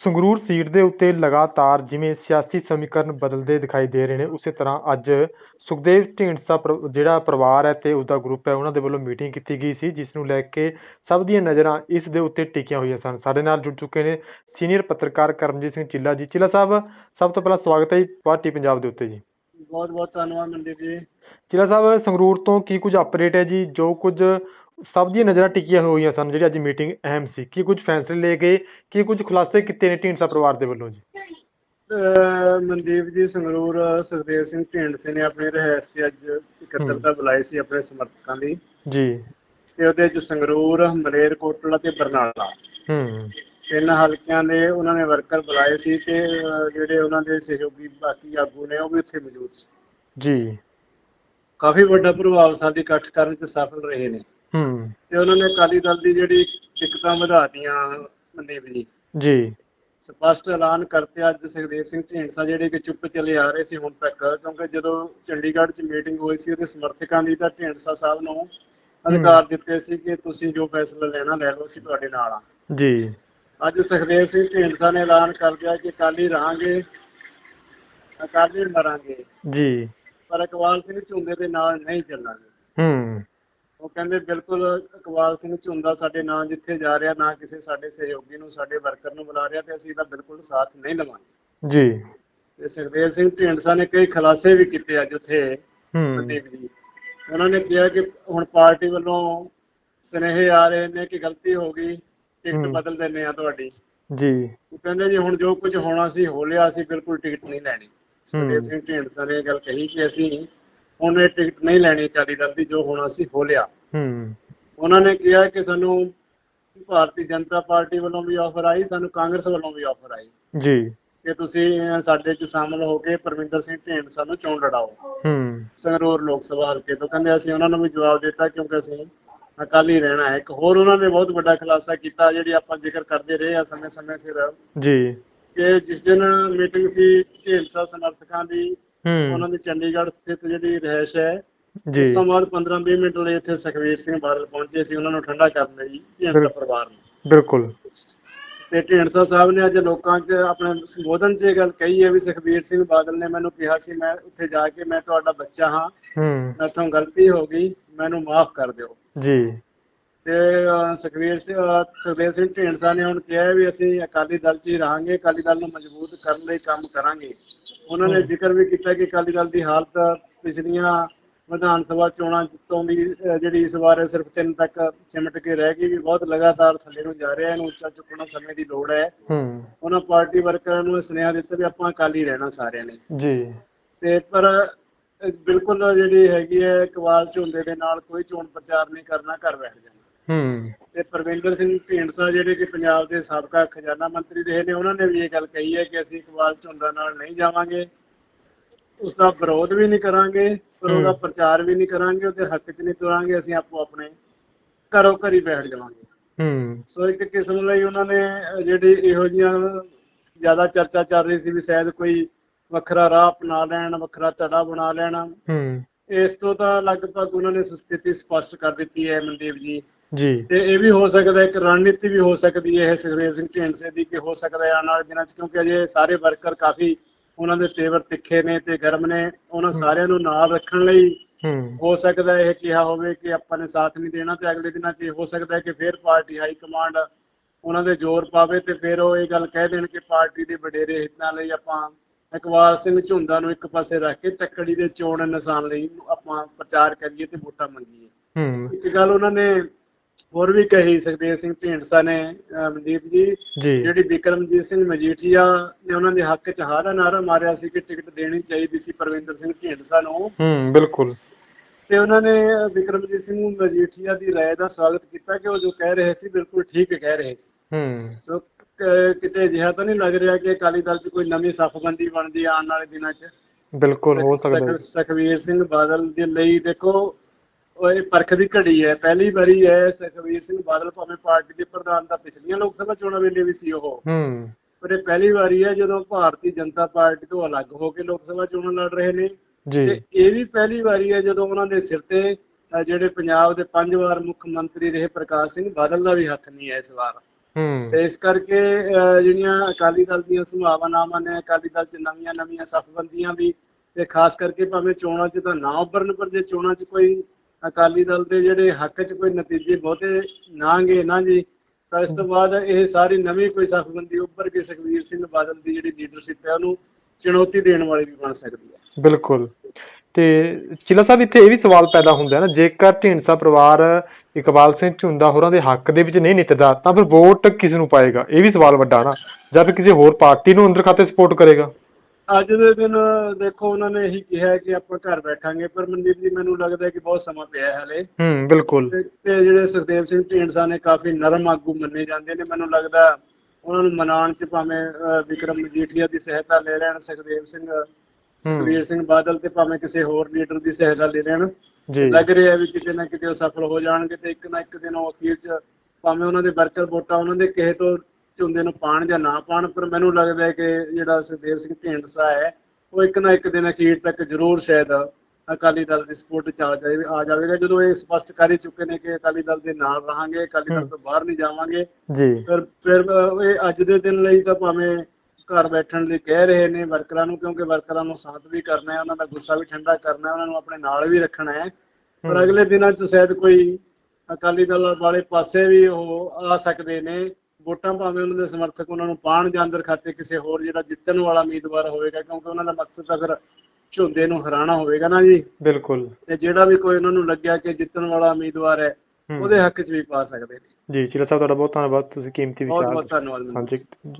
Sangrur seat ਦੇ ਉੱਤੇ ਲਗਾਤਾਰ ਜਿਵੇਂ ਸਿਆਸੀ ਸਮੀਕਰਨ ਬਦਲਦੇ ਦਿਖਾਈ ਦੇ ਰਹੇ ਨੇ ਉਸੇ ਤਰ੍ਹਾਂ ਅੱਜ ਸੁਖਦੇਵ ਢੀਂਡਸਾ ਜਿਹੜਾ ਪਰਿਵਾਰ ਹੈ ਤੇ ਉਹਦਾ ਗਰੁੱਪ ਹੈ ਉਹਨਾਂ ਦੇ ਵੱਲੋਂ ਮੀਟਿੰਗ ਕੀਤੀ ਗਈ ਸੀ ਜਿਸ ਨੂੰ ਲੈ ਕੇ ਸਭ ਦੀਆਂ ਨਜ਼ਰਾਂ ਇਸ ਦੇ ਉੱਤੇ ਟਿਕੀਆਂ ਹੋਈਆਂ ਸਨ। ਸਾਡੇ ਨਾਲ ਜੁੜ ਚੁੱਕੇ ਨੇ ਸੀਨੀਅਰ ਪੱਤਰਕਾਰ ਕਰਮਜੀਤ ਸਿੰਘ ਚਿੱਲਾ ਜੀ। ਚਿੱਲਾ ਸਾਹਿਬ ਸਭ ਤੋਂ ਪਹਿਲਾਂ ਸਵਾਗਤ ਹੈ ਜੀ ਪਾਰਟੀ ਪੰਜਾਬ ਦੇ ਉੱਤੇ ਜੀ। ਬਹੁਤ ਬਹੁਤ ਧੰਨਵਾਦ ਮਨਦੀਪ ਜੀ। ਚਿੱਲਾ ਸਾਹਿਬ ਸੰਗਰੂਰ ਤੋਂ ਕੀ ਕੁਝ ਅਪਡੇਟ ਹੈ ਜੀ? ਜੋ ਕੁਝ ਸਭ ਦੀਆਂ ਨਜ਼ਰਾਂ ਟਿਕੀਆਂ ਹੋਈਆਂ ਸਨ ਜਿਹੜੀ ਅੱਜ ਮੀਟਿੰਗ ਅਹਿਮ ਸੀ। ਕੀ ਕੁਝ ਫੈਸਲੇ ਲਏ ਗਏ? ਕੀ ਕੁਝ ਖੁਲਾਸੇ ਕੀਤੇ ਨੇ ਢੀਂਡਸਾ ਪਰਿਵਾਰ ਦੇ ਵੱਲੋਂ ਜੀ? ਮਨਦੀਪ ਜੀ ਸੰਗਰੂਰ ਸੁਖਦੇਵ ਸਿੰਘ ਢੀਂਡਸੇ ਨੇ ਆਪਣੇ ਰਹਿਸ ਤੇ ਅੱਜ 71 ਦਾ ਸੀ ਆਪਣੇ ਸਮਰਥਕਾਂ ਲਈ ਜੀ। ਤੇ ਉਹਦੇ ਵਿੱਚ ਸੰਗਰੂਰ ਮਲੇਰਕੋਟਲਾ ਤੇ ਬਰਨਾਲਾ। ਹੂੰ। ਤਿੰਨ ਹਲਕਿਆਂ ਦੇ ਉਹਨਾਂ ਨੇ ਵਰਕਰ ਬੁਲਾਏ ਸੀ ਤੇ ਜਿਹੜੇ ਉਹਨਾਂ ਦੇ ਸਹਿਯੋਗੀ ਬਾਕੀ ਆਗੂ ਨੇ ਉਹ ਵੀ ਉੱਥੇ ਮੌਜੂਦ ਸੀ। ਜੀ। ਕਾਫੀ ਵੱਡਾ ਪ੍ਰਭਾਵ ਸਾਡੇ ਇਕੱਠ ਕਰਨ 'ਚ ਸਫਲ ਰਹੇ ਨੇ। ਹੂੰ। ਤੇ ਉਹਨਾਂ ਨੇ ਅਕਾਲੀ ਦਲ ਦੀ ਜਿਹੜੀ ਦਿੱਕਤਾਂ ਵਧਾਤੀਆਂ ਮਨਦੀਪ ਜੀ। ਜੀ। ਸਪਸ਼ਟ ਐਲਾਨ ਕਰਤੇ ਅੱਜ ਸੁਖਦੇਵ ਸਿੰਘ ਢੀਂਡਸਾ ਜਿਹੜੇ ਕਿ ਚੁੱਪ ਚਲੇ ਆ ਰਹੇ ਸੀ ਹੁਣ ਤੱਕ ਕਿਉਂਕਿ ਜਦੋਂ ਚੰਡੀਗੜ੍ਹ 'ਚ ਮੀਟਿੰਗ ਹੋਈ ਸੀ ਉਹਦੇ ਸਮਰਥਕਾਂ ਦੀ ਤਾਂ ਢੀਂਡਸਾ ਸਾਹਿਬ ਨੂੰ ਅਧਿਕਾਰ ਦਿੱਤੇ ਸੀ ਕਿ ਤੁਸੀਂ ਜੋ ਫੈਸਲਾ ਲੈਣਾ ਲੈ ਲਓ ਅਸੀਂ ਤੁਹਾਡੇ ਨਾਲ ਆ। ਜੀ। ਅੱਜ ਸੁਖਦੇਵ ਸਿੰਘ ਢੀਂਡਸਾ ਨੇ ਐਲਾਨ ਕਰ ਦਿਆ ਕਿ ਅਕਾਲੀ ਰਹਾਂਗੇ ਅਕਾਲੀ ਮਰਾਂਗੇ। ਜੀ। ਪਰ ਇਕਬਾਲ ਸਿੰਘ ਝੁੰਦੇ ਦੇ ਨਾਲ ਨਹੀਂ ਚੱਲਾਂਗੇ। ਹੂੰ। ਉਹ ਕਹਿੰਦੇ ਬਿਲਕੁਲ ਇਕਬਾਲ ਸਿੰਘ ਝੁੰਦਾ ਸਾਡੇ ਨਾਲ ਜਿੱਥੇ ਜਾ ਰਿਹਾ ਨਾ ਕਿਸੇ ਸਾਡੇ ਸਹਿਯੋਗੀ ਨੂੰ ਸਾਡੇ ਵਰਕਰ ਨੂੰ ਬੁਲਾ ਰਿਹਾ ਤੇ ਅਸੀਂ ਇਹਦਾ ਬਿਲਕੁਲ ਸਾਥ ਨਹੀਂ ਲਵਾਂਗੇ ਜੀ। ਤੇ ਸੁਖਦੇਵ ਸਿੰਘ ਢੀਂਡਸਾ ਨੇ ਕਈ ਖੁਲਾਸੇ ਵੀ ਕੀਤੇ ਅੱਜ ਉੱਥੇ ਜੀ। ਉਹਨਾਂ ਨੇ ਕਿਹਾ ਕਿ ਹੁਣ ਪਾਰਟੀ ਵੱਲੋਂ ਸੁਨੇਹੇ ਆ ਰਹੇ ਨੇ ਕਿ ਗਲਤੀ ਹੋ ਗਈ ਟਿਕਟ। ਬਦਲ ਦਿੰਨੇ ਆ ਤੁਹਾਡੀ। ਜੀ। ਉਹ ਕਹਿੰਦੇ ਜੀ ਹੁਣ ਜੋ ਕੁਝ ਹੋਣਾ ਸੀ ਹੋ ਲਿਆ ਅਸੀਂ ਬਿਲਕੁਲ ਟਿਕਟ ਨਹੀਂ ਲੈਣੀ। ਸੁਖਦੇਵ ਸਿੰਘ ਢੀਂਡਸਾ ਨੇ ਇਹ ਗੱਲ ਕਹੀ ਕਿ ਅਸੀਂ ਹੁਣ ਇਹ ਟਿਕਟ ਨਹੀਂ ਲੈਣੀ ਅਕਾਲੀ ਦਲ ਦੀ ਜੋ ਹੋਣਾ ਸੀ ਹੋ ਲਿਆ ਹੂੰ। ਉਹਨਾਂ ਨੇ ਕਿਹਾ ਕਿ ਸਾਨੂੰ ਭਾਰਤੀ ਜਨਤਾ ਪਾਰਟੀ ਵੱਲੋਂ ਵੀ ਆਫਰ ਆਈ ਸਾਨੂੰ ਕਾਂਗਰਸ ਵੱਲੋਂ ਵੀ ਆਫਰ ਆਈ। ਜੀ। ਕਿ ਤੁਸੀਂ ਸਾਡੇ 'ਚ ਸ਼ਾਮਲ ਹੋ ਕੇ ਪਰਮਿੰਦਰ ਸਿੰਘ ਢੀਂਡਸਾ ਨੂੰ ਚੋਣ ਲੜਾਓ। ਹੂੰ। ਸੰਗਰੂਰ ਲੋਕ ਸਭਾ ਹਲਕੇ ਤੋਂ ਕਹਿੰਦੇ ਅਸੀਂ ਉਹਨਾਂ ਨੂੰ ਵੀ ਜਵਾਬ ਦਿੱਤਾ ਕਿਉਂਕਿ ਅਸੀਂ ਅਕਾਲੀ ਰਹਿਣਾ ਹੈ। ਇੱਕ ਹੋਰ ਉਹਨਾਂ ਨੇ ਬਹੁਤ ਵੱਡਾ ਖੁਲਾਸਾ ਕੀਤਾ ਜਿਹੜੀ ਆਪਾਂ ਜ਼ਿਕਰ ਕਰਦੇ ਰਹੇ ਆ ਸਮੇਂ-ਸਮੇਂ ਸਿਰ। ਜੀ। ਕਿ ਜਿਸ ਦਿਨ ਮੀਟਿੰਗ ਸੀ ਢੀਂਡਸਾ ਸਮਰਥਕਾਂ ਦੀ ਉਹਨਾਂ ਦੀ ਚੰਡੀਗੜ੍ਹ ਸਥਿਤ ਜਿਹੜੀ ਰਹਿਸ਼ ਹੈ ਜੀ। ਉਸ ਤੋਂ ਬਾਅਦ 15-20 ਮਿੰਟ ਲਈ ਇੱਥੇ ਸੁਖਵੀਰ ਸਿੰਘ ਬਾਦਲ ਪਹੁੰਚੇ ਸੀ ਉਹਨਾਂ ਨੂੰ ਠੰਡਾ ਕਰਨ ਲਈ ਢੀਂਡਸਾ ਪਰਿਵਾਰ ਨੂੰ। ਬਿਲਕੁਲ। ਤੇ ਢੀਂਡਸਾ ਸਾਹਿਬ ਨੇ ਅੱਜ ਲੋਕਾਂ 'ਚ ਆਪਣੇ ਸੰਬੋਧਨ 'ਚ ਇਹ ਗੱਲ ਕਹੀ ਹੈ ਵੀ ਸੁਖਵੀਰ ਸਿੰਘ ਬਾਦਲ ਨੇ ਮੈਨੂੰ ਕਿਹਾ ਸੀ ਮੈਂ ਉੱਥੇ ਜਾ ਕੇ ਮੈਂ ਤੁਹਾਡਾ ਬੱਚਾ ਹਾਂ ਹੂੰ। ਮੈਥੋਂ ਗਲਤੀ ਹੋ ਗਈ ਮੈਨੂੰ ਮਾਫ ਕਰ ਦਿਓ। ਜੀ। ਤੇ ਅਹ, ਸੁਖਬੀਰ ਸਿੰਘ ਸੁਖਦੇਵ ਸਿੰਘ ਢੀਂਡਸਾ ਨੇ ਹੁਣ ਕਿਹਾ ਵੀ ਅਸੀਂ ਅਕਾਲੀ ਦਲ 'ਚ ਹੀ ਰਹਾਂਗੇ ਅਕਾਲੀ ਦਲ ਨੂੰ ਮਜ਼ਬੂਤ ਕਰਨ ਲਈ ਕੰਮ ਕਰਾਂਗੇ। ਉਹਨਾਂ ਨੇ ਜ਼ਿਕਰ ਵੀ ਕੀਤਾ ਕਿ ਅਕਾਲੀ ਦਲ ਦੀ ਹਾਲਤ ਪਿਛਲੀਆਂ ਵਿਧਾਨ ਸਭਾ ਚੋਣਾਂ ਤੋਂ ਵੀ ਅਹ, ਜਿਹੜੀ ਇਸ ਵਾਰ ਸਿਰਫ ਤਿੰਨ ਤੱਕ ਸਿਮਟ ਕੇ ਰਹਿ ਗਈ ਵੀ ਬਹੁਤ ਲਗਾਤਾਰ ਥੱਲੇ ਨੂੰ ਜਾ ਰਿਹਾ ਇਹਨੂੰ ਉੱਚਾ ਚੁੱਕਣਾ ਸਮੇਂ ਦੀ ਲੋੜ ਹੈ। ਹੂੰ। ਉਹਨਾਂ ਪਾਰਟੀ ਵਰਕਰਾਂ ਨੂੰ ਸੁਨੇਹਾ ਦਿੱਤਾ ਵੀ ਆਪਾਂ ਅਕਾਲੀ ਰਹਿਣਾ ਸਾਰਿਆਂ ਨੇ। ਜੀ। ਤੇ ਪਰ ਬਿਲਕੁਲ ਜਿਹੜੀ ਹੈਗੀ ਹੈ ਇਕਬਾਲ ਝੁੰਦੇ ਦੇ ਨਾਲ ਕੋਈ ਚੋਣ ਪ੍ਰਚਾਰ ਨਹੀਂ ਕਰਨਾ ਘਰ ਬੈਠ ਜਾਣਾ। ਹੂੰ। ਤੇ ਪਰਵਿੰਦਰ ਸਿੰਘ ਢੀਂਡਸਾ ਜਿਹੜੇ ਕਿ ਪੰਜਾਬ ਦੇ ਸਾਬਕਾ ਖਜ਼ਾਨਾ ਮੰਤਰੀ ਰਹੇ ਨੇ ਉਹਨਾਂ ਨੇ ਵੀ ਇਹ ਗੱਲ ਕਹੀ ਹੈ ਕਿ ਅਸੀਂ ਇਕਬਾਲ ਝੁੰਦਾ ਨਾਲ ਨਹੀਂ ਜਾਵਾਂਗੇ। ਉਸ ਦਾ ਵਿਰੋਧ ਵੀ ਨਹੀਂ ਕਰਾਂਗੇ ਪਰ ਉਹਦਾ। ਪ੍ਰਚਾਰ ਵੀ ਨਹੀਂ ਕਰਾਂਗੇ ਉਹਦੇ ਹੱਕ 'ਚ ਨਹੀਂ ਤੁਰਾਂਗੇ ਅਸੀਂ ਆਪੋ ਆਪਣੇ ਘਰੋਂ ਘਰੀ ਬੈਠ ਜਾਵਾਂਗੇ। ਹੂੰ। ਸੋ ਇੱਕ ਕਿਸਮ ਲਈ ਉਹਨਾਂ ਨੇ ਜਿਹੜੀ ਇਹੋ ਜੀਆਂ ਜ਼ਿਆਦਾ ਚਰਚਾ ਚੱਲ ਰਹੀ ਸੀ ਵੀ ਸ਼ਾਇਦ ਕੋਈ ਵੱਖਰਾ ਰਾਹ ਅਪਣਾ ਲੈਣ ਵੱਖਰਾ ਧੜਾ ਬਣਾ ਲੈਣ। ਹੂੰ। ਇਸ ਤੋਂ ਤਾਂ ਲਗਭਗ ਉਹਨਾਂ ਨੇ ਸਥਿਤੀ ਸਪਸ਼ਟ ਕਰ ਦਿੱਤੀ ਹੈ ਮਨਦੀਪ ਜੀ। ਜੀ। ਤੇ ਇਹ ਵੀ ਹੋ ਸਕਦਾ ਇੱਕ ਰਣਨੀਤੀ ਵੀ ਹੋ ਸਕਦੀ ਹੈ ਇਹ ਸੁਖਦੇਵ ਸਿੰਘ ਢੀਂਡਸੇ ਦੀ ਕਿ ਹੋ ਸਕਦਾ ਹੈ ਆਉਣ ਵਾਲੇ ਦਿਨਾਂ 'ਚ ਕਿਉਂਕਿ ਅਜੇ ਸਾਰੇ ਵਰਕਰ ਕਾਫੀ ਉਹਨਾਂ ਦੇ ਤੇਵਰ ਤਿੱਖੇ ਨੇ ਤੇ ਗਰਮ ਨੇ ਉਹਨਾਂ ਸਾਰਿਆਂ ਨੂੰ ਨਾਲ ਰੱਖਣ ਲਈ ਹੂੰ। ਸਕਦਾ ਇਹ ਕਿਹਾ ਹੋਵੇ ਕਿ ਆਪਾਂ ਨੇ ਸਾਥ ਨਹੀਂ ਦੇਣਾ ਤੇ ਅਗਲੇ ਦਿਨਾਂ 'ਚ ਇਹ ਹੋ ਸਕਦਾ ਹੈ ਕਿ ਫਿਰ ਪਾਰਟੀ ਹਾਈ ਕਮਾਂਡ ਉਹਨਾਂ ਦੇ ਜ਼ੋਰ ਪਾਵੇ ਤੇ ਫਿਰ ਉਹ ਇਹ ਗੱਲ ਕਹਿ ਦੇਣ ਕਿ ਪਾਰਟੀ ਦੇ ਵਡੇਰੇ ਹਿੱਤਾਂ ਲਈ ਆਪਾਂ ਇਕਬਾਲ ਸਿੰਘ ਝੁੰਦਾ ਨੂੰ ਇੱਕ ਪਾਸੇ ਰੱਖ ਕੇ ਤੱਕੜੀ ਦੇ ਚੋਣ ਨਿਸ਼ਾਨ ਲਈ ਆਪਾਂ ਪ੍ਰਚਾਰ ਕਰੀਏ ਤੇ ਵੋਟਾਂ ਮੰਗੀਏ। ਹੂੰ। ਇੱਕ ਗੱਲ ਉਹਨਾਂ ਨੇ ਹੋਰ ਵੀ ਕਹੀ ਸੁਖਦੇਵ ਸਿੰਘ ਢੀਂਡਸਾ ਨੇ ਅਹ ਮਨਦੀਪ ਜੀ ਜੀ ਜਿਹੜੀ ਵਿਕਰਮਜੀਤ ਸਿੰਘ ਮਜੀਠੀਆ ਨੇ ਉਹਨਾਂ ਦੇ ਹੱਕ 'ਚ ਹਾਰਾ ਨਾਰਾ ਮਾਰਿਆ ਸੀ ਕਿ ਟਿਕਟ ਦੇਣੀ ਚਾਹੀਦੀ ਸੀ ਪਰਵਿੰਦਰ ਸਿੰਘ ਢੀਂਡਸਾ ਨੂੰ ਹੂੰ ਬਿਲਕੁਲ ਤੇ ਉਹਨਾਂ ਨੇ ਵਿਕਰਮਜੀਤ ਸਿੰਘ ਮਜੀਠੀਆ ਦੀ رائے ਦਾ ਸਵਾਗਤ ਕੀਤਾ ਕਿ ਉਹ ਜੋ ਕਹਿ ਰਹੇ ਸੀ ਬਿਲਕੁਲ ਠੀਕ ਕਹਿ ਰਹੇ ਸੀ ਹੂੰ ਸੋ ਕ- ਕਿਤੇ ਅਜਿਹਾ ਤਾਂ ਨਹੀਂ ਲੱਗ ਰਿਹਾ ਕਿ ਅਕਾਲੀ ਦਲ 'ਚ ਕੋਈ ਨਵੀਂ ਸਫਬੰਦੀ ਬਣਦੀ ਆ ਆਉਣ ਵਾਲੇ ਦਿਨਾਂ 'ਚ ਬਿਲਕੁਲ ਹੋ ਸਕਦਾ ਹੈ। ਸਖ- ਸੁਖਬੀਰ ਸਿੰਘ ਬਾਦਲ ਦੇ ਲਈ ਦੇਖੋ ਉਹ ਇਹ ਪਰਖ ਦੀ ਘੜੀ ਹੈ ਪਹਿਲੀ ਵਾਰੀ ਹੈ ਸੁਖਬੀਰ ਸਿੰਘ ਬਾਦਲ ਭਾਵੇਂ ਪਾਰਟੀ ਦੇ ਪ੍ਰਧਾਨ ਦਾ ਪਿਛਲੀਆਂ ਲੋਕ ਸਭਾ ਚੋਣਾਂ ਵੇਲੇ ਵੀ ਸੀ ਉਹ। ਹੂੰ। ਪਰ ਇਹ ਪਹਿਲੀ ਵਾਰੀ ਹੈ ਜਦੋਂ ਭਾਰਤੀ ਜਨਤਾ ਪਾਰਟੀ ਤੋਂ ਅਲੱਗ ਹੋ ਕੇ ਲੋਕ ਸਭਾ ਚੋਣਾਂ ਲੜ ਰਹੇ ਨੇ। ਤੇ ਇਹ ਵੀ ਪਹਿਲੀ ਵਾਰੀ ਹੈ ਜਦੋਂ ਉਹਨਾਂ ਦੇ ਸਿਰ ਤੇ ਜਿਹੜੇ ਪੰਜਾਬ ਦੇ ਪੰਜ ਵਾਰ ਮੁੱਖ ਮੰਤਰੀ ਰਹੇ ਪ੍ਰਕਾਸ਼ ਸਿੰਘ ਬਾਦਲ ਦਾ ਵੀ ਹੱਥ ਨਹੀਂ ਹੈ ਇਸ ਵਾਰ। ਹੂੰ। ਤੇ ਇਸ ਕਰਕੇ ਜਿਹੜੀਆਂ ਅਕਾਲੀ ਦਲ ਦੀਆਂ ਸੰਭਾਵਨਾਵਾਂ ਨੇ ਅਕਾਲੀ ਦਲ 'ਚ ਨਵੀਆਂ ਨਵੀਆਂ ਸਫਬੰਦੀਆਂ ਵੀ ਤੇ ਖਾਸ ਕਰਕੇ ਭਾਵੇਂ ਚੋਣਾਂ 'ਚ ਤਾਂ ਨਾ ਉੱਭਰਨ ਪਰ ਜੇ ਚੋਣਾਂ 'ਚ ਕੋਈ ਅਕਾਲੀ ਦਲ ਦੇ ਜਿਹੜੇ ਹੱਕ 'ਚ ਕੋਈ ਨਤੀਜੇ ਬਹੁਤੇ ਨਾ ਨਾ ਜੀ, ਤਾਂ ਇਸ ਤੋਂ ਬਾਅਦ ਇਹ ਸਾਰੀ ਨਵੀਂ ਕੋਈ ਸਫਬੰਦੀ ਉੱਭਰ ਕੇ ਸੁਖਬੀਰ ਸਿੰਘ ਬਾਦਲ ਦੀ ਜਿਹੜੀ ਲੀਡਰਸ਼ਿਪ ਹੈ, ਉਹਨੂੰ ਚੁਣੌਤੀ ਦੇਣ ਵਾਲੀ ਵੀ ਬਣ ਸਕਦੀ ਹੈ। ਬਿਲਕੁਲ। ਤੇ ਚਿਲਾ ਸਾਹਿਬ, ਇੱਥੇ ਇਹ ਵੀ ਸਵਾਲ ਪੈਦਾ ਹੁੰਦਾ ਹੈ ਨਾ, ਜੇਕਰ ਢੀਂਡਸਾ ਪਰਿਵਾਰ ਇਕਬਾਲ ਸਿੰਘ ਝੁੰਦਾ ਹੋਰਾਂ ਦੇ ਹੱਕ ਦੇ ਵਿੱਚ ਨਹੀਂ ਨਿੱਤਦਾ, ਤਾਂ ਫਿਰ ਵੋਟ ਕਿਸ ਨੂੰ ਪਾਏਗਾ? ਇਹ ਵੀ ਸਵਾਲ ਵੱਡਾ ਨਾ, ਜਾਂ ਕਿਸੇ ਹੋਰ ਪਾਰਟੀ ਨੂੰ ਅੰਦਰ ਖਾਤੇ ਸਪੋਰਟ ਕਰੇਗਾ? ਅੱਜ ਦੇ ਦਿਨ ਦੇਖੋ ਉਹਨਾਂ ਨੇ ਇਹੀ ਕਿਹਾ ਕਿ ਆਪਾਂ ਘਰ ਬੈਠਾਂਗੇ ਪਰ ਮਨਦੀਪ ਜੀ ਮੈਨੂੰ ਲੱਗਦਾ ਹੈ ਕਿ ਬਹੁਤ ਸਮਾਂ ਪਿਆ ਹੈ ਹਲੇ। ਹੂੰ ਬਿਲਕੁਲ। ਤੇ ਜਿਹੜੇ ਸੁਖਦੇਵ ਸਿੰਘ ਢੀਂਡਸਾ ਨੇ ਕਾਫੀ ਨਰਮ ਆਗੂ ਮੰਨੇ ਜਾਂਦੇ ਨੇ ਮੈਨੂੰ ਲੱਗਦਾ ਉਹਨਾਂ ਨੂੰ ਮਨਾਉਣ ਚ ਭਾਵੇਂ ਵਿਕਰਮ ਮਜੀਠੀਆ ਦੀ ਸਹਾਇਤਾ ਲੈ ਲੈਣ ਸੁਖਦੇਵ ਸਿੰਘ ਸੁਖਬੀਰ ਸਿੰਘ ਬਾਦਲ ਤੇ ਭਾਵੇਂ ਕਿਸੇ ਹੋਰ ਲੀਡਰ ਦੀ ਸਹਾਇਤਾ ਲੈ ਲੈਣ। ਜੀ। ਲੱਗ ਰਿਹਾ ਵੀ ਕਿਤੇ ਨਾ ਕਿਤੇ ਉਹ ਸਫਲ ਹੋ ਜਾਣਗੇ ਤੇ ਇੱਕ ਨਾ ਇੱਕ ਦਿਨ ਉਹ ਅਖੀਰ ਚ ਭਾਵੇਂ ਉਹਨਾਂ ਦੇ ਵਰਕਰ ਵੋਟਾਂ ਉਹਨਾਂ ਦੇ ਕਿਸੇ ਤੋਂ ਝੁੰਦੇ ਨੂੰ ਪਾਣ ਜਾਂ ਨਾ ਪਾਣ ਪਰ ਮੈਨੂੰ ਲੱਗਦਾ ਹੈ ਕਿ ਜਿਹੜਾ ਸੁਖਦੇਵ ਸਿੰਘ ਢੀਂਡਸਾ ਹੈ ਉਹ ਇੱਕ ਨਾ ਇੱਕ ਦਿਨ ਅਖੀਰ ਤੱਕ ਜ਼ਰੂਰ ਸ਼ਾਇਦ ਅਕਾਲੀ ਦਲ ਦੀ ਸਪੋਰਟ ਚ ਆ ਜਾਵੇ ਆ ਜਾਵੇਗਾ। ਜਦੋਂ ਇਹ ਸਪਸ਼ਟ ਕਰ ਹੀ ਚੁੱਕੇ ਨੇ ਕਿ ਅਕਾਲੀ ਦਲ ਦੇ ਨਾਲ ਰਹਾਂਗੇ ਅਕਾਲੀ ਦਲ ਤੋਂ ਬਾਹਰ ਨਹੀਂ ਜਾਵਾਂਗੇ ਜੀ। ਫਿਰ ਫਿਰ ਇਹ ਅੱਜ ਦੇ ਦਿਨ ਲਈ ਤਾਂ ਭਾਵੇਂ ਘਰ ਬੈਠਣ ਲਈ ਕਹਿ ਰਹੇ ਨੇ ਵਰਕਰਾਂ ਨੂੰ ਕਿਉਂਕਿ ਵਰਕਰਾਂ ਨੂੰ ਸ਼ਾਂਤ ਵੀ ਕਰਨਾ ਹੈ ਉਹਨਾਂ ਦਾ ਗੁੱਸਾ ਵੀ ਠੰਡਾ ਕਰਨਾ ਹੈ ਉਹਨਾਂ ਨੂੰ ਆਪਣੇ ਨਾਲ ਵੀ ਰੱਖਣਾ ਹੈ। ਪਰ ਅਗਲੇ ਦਿਨਾਂ 'ਚ ਸ਼ਾਇਦ ਕੋਈ ਅਕਾਲੀ ਦਲ ਵਾਲੇ ਪਾਸੇ ਵੀ ਉਹ ਆ ਸਕਦੇ ਨੇ। ਵੋਟਾਂ ਭਾਵੇਂ ਉਹਨਾਂ ਦੇ ਸਮਰਥਕ ਉਹਨਾਂ ਨੂੰ ਪਾਣ ਜਾਂ ਅੰਦਰ ਖਾਤੇ ਕਿਸੇ ਹੋਰ ਜਿਹੜਾ ਜਿੱਤਣ ਵਾਲਾ ਉਮੀਦਵਾਰ ਹੋਵੇਗਾ ਕਿਉਂਕਿ ਉਹਨਾਂ ਦਾ ਮਕਸਦ ਤਾਂ ਫਿਰ ਝੁੰਦੇ ਨੂੰ ਹਰਾਣਾ ਹੋਵੇਗਾ ਨਾ ਜੀ। ਬਿਲਕੁਲ। ਤੇ ਜਿਹੜਾ ਵੀ ਕੋਈ ਉਹਨਾਂ ਨੂੰ ਲੱਗਿਆ ਕਿ ਜਿੱਤਣ ਵਾਲਾ ਉਮੀਦਵਾਰ ਹੈ। ਉਹਦੇ ਹੱਕ 'ਚ ਵੀ ਪਾ ਸਕਦੇ ਨੇ। ਜੀ ਚਿਲਾ ਸਾਹਿਬ ਤੁਹਾਡਾ ਬਹੁਤ ਧੰਨਵਾਦ ਤੁਸੀਂ ਕੀਮਤੀ ਵਿਚਾਰ ਸਾਂਝੇ ਕੀਤੇ।